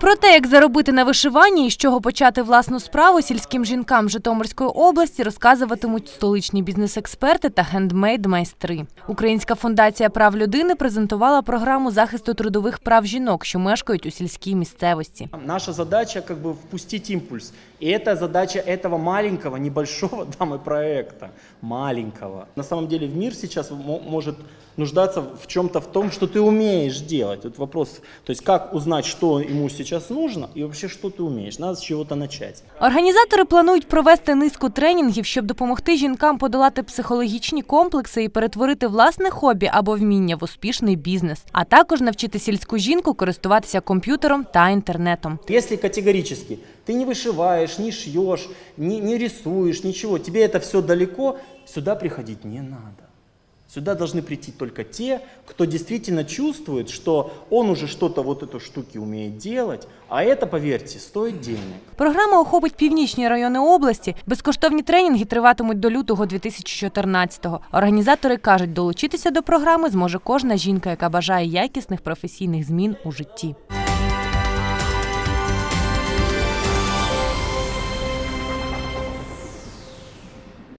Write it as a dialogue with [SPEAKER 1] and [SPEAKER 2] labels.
[SPEAKER 1] Про те, як заробити на вишиванні і з чого почати власну справу сільським жінкам Житомирської області розказуватимуть столичні бізнес-експерти та хендмейд-майстри. Українська фундація прав людини презентувала програму захисту трудових прав жінок, що мешкають у сільській місцевості.
[SPEAKER 2] Наша задача как бы впустить импульс. И это задача этого маленького, небольшого да, мы проекта. Маленького. На самом деле в мир сейчас мо- может нуждаться в чем-то в том, что ты умеешь делать. Вот вопрос, то есть как узнать, что ему сейчас нужно и вообще что ты умеешь. Надо с чего-то начать.
[SPEAKER 1] Організатори планують провести низку тренінгів, щоб допомогти жінкам подолати психологічні комплекси і перетворити власне хобі або вміння в успішний бізнес, а також навчити сільську жінку користуватися комп'ютером та інтернетом.
[SPEAKER 2] Если категорически ты не вышиваешь, не шьешь, не, не рисуешь, ничего, тебе это все далеко, сюда приходить не надо. Сюда должны прийти только те, кто действительно чувствует, что он уже что-то вот эту штуки умеет делать, а это, поверьте, стоит денег.
[SPEAKER 1] Програма охопить північні райони області. Безкоштовні тренінги триватимуть до лютого 2014-го. Організатори кажуть, долучитися до програми зможе кожна жінка, яка бажає якісних професійних змін у житті.